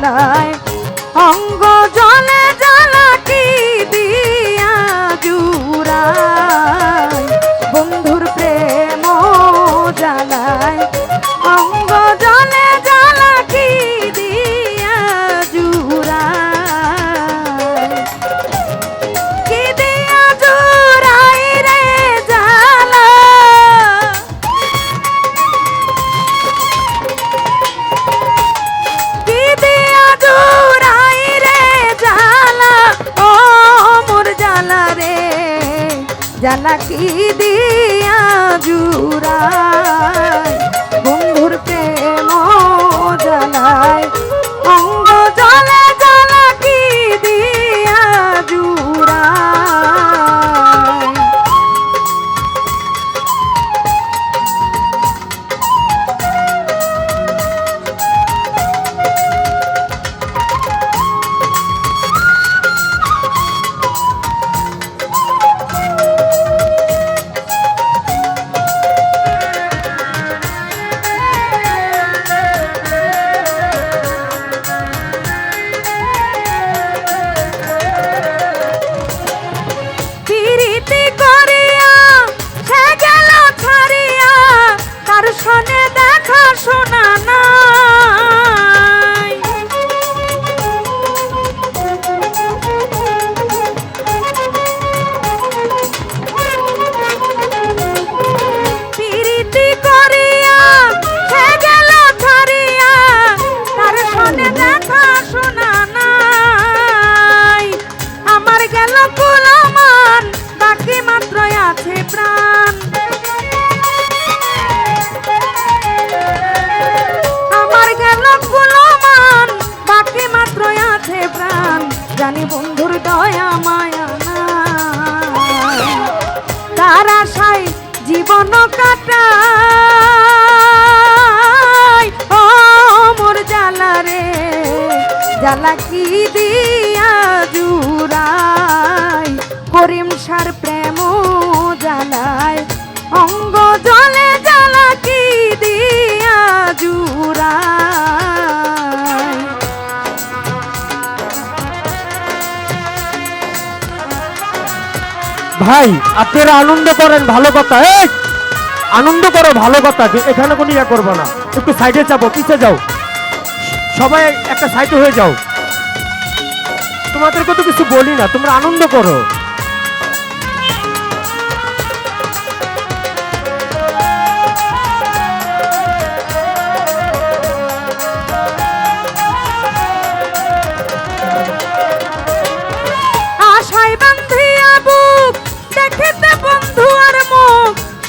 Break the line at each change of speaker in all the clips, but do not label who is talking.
জালায় জালা কি দিয়া জালা কি দিয়া জুড়াই, করিম সার প্রেম জালায় অঙ্গ জলে জালা কি দিয়া জুড়াই।
ভাই, আপনারা আনন্দ করেন ভালো কথা আনন্দ করো ভালো কথা, যে এখানে কোনো ইয়া করব না। একটু সাইডে যাব পিছে যাও। সবাই একটা সাইডে হয়ে যাও। তোমাদেরকে তো কিছু বলি না, তোমরা আনন্দ করো।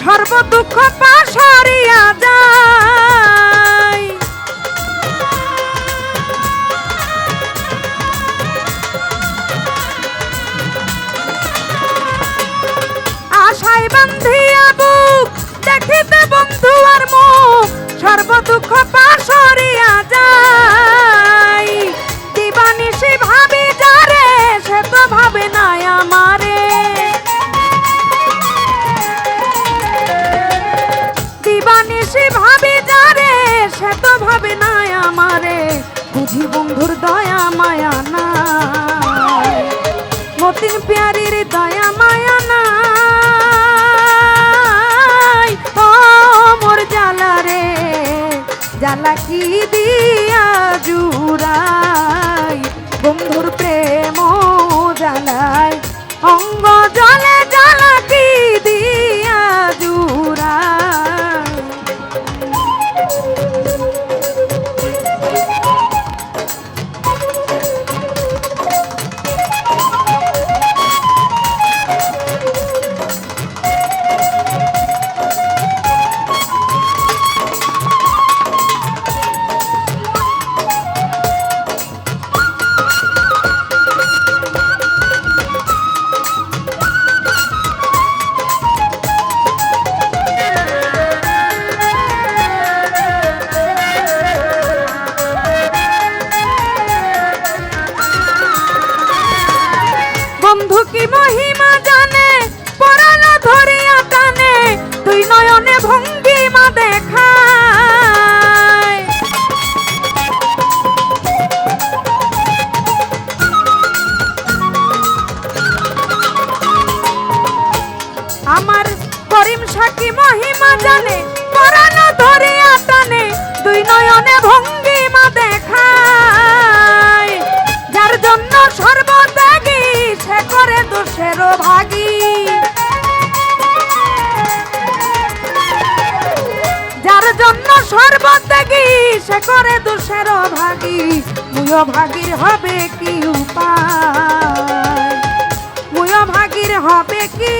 সর্ব দুঃখ দুঃখ পাশরিয়া যায় দিবানিশি ভাবি যারে, সে তো ভাবে নাই আমারে। দিবানিশি ভাবি যারে, সে তো ভাবে নাই আমারে। বুঝি বন্ধুর দয়া মায়া নাই। মতিন প্যারির জালা কি দিয়া জুড়াই বন্ধুর প্রেম জালায় সাকি মহিমা জানে পরানো ধরে আটানে দুই নয়নে ভঙ্গিমা দেখায়। যার জন্য সর্বত্যাগী, সে করে দোষেরও যার জন্য সর্বত্যাগী, সে করে দোষের ভাগী। হবে কি উপায়? মুয় ভাগীর হবে কি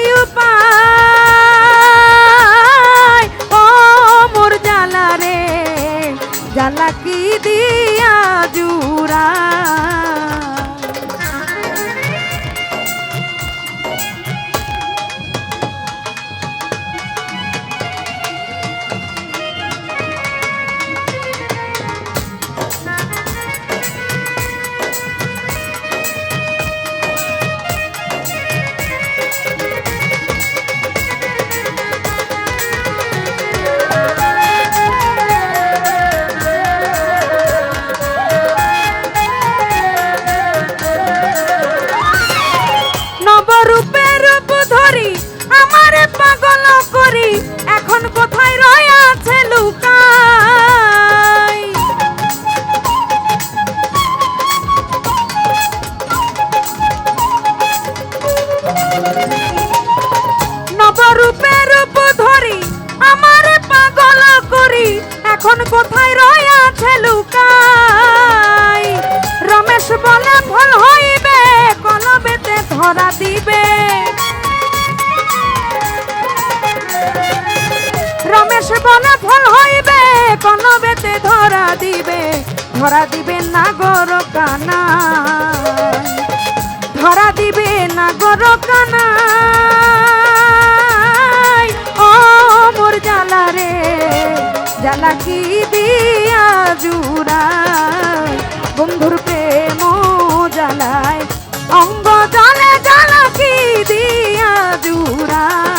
ধরা দিবে নাগর কানা ধরা দিবে নাগর কানা ও মোর জ্বালা রে, জ্বালা কি দিয়া জুড়া বন্ধুর প্রেম জ্বালায়, অঙ্গ জলে জ্বালা কি দিয়া জুড়ায়?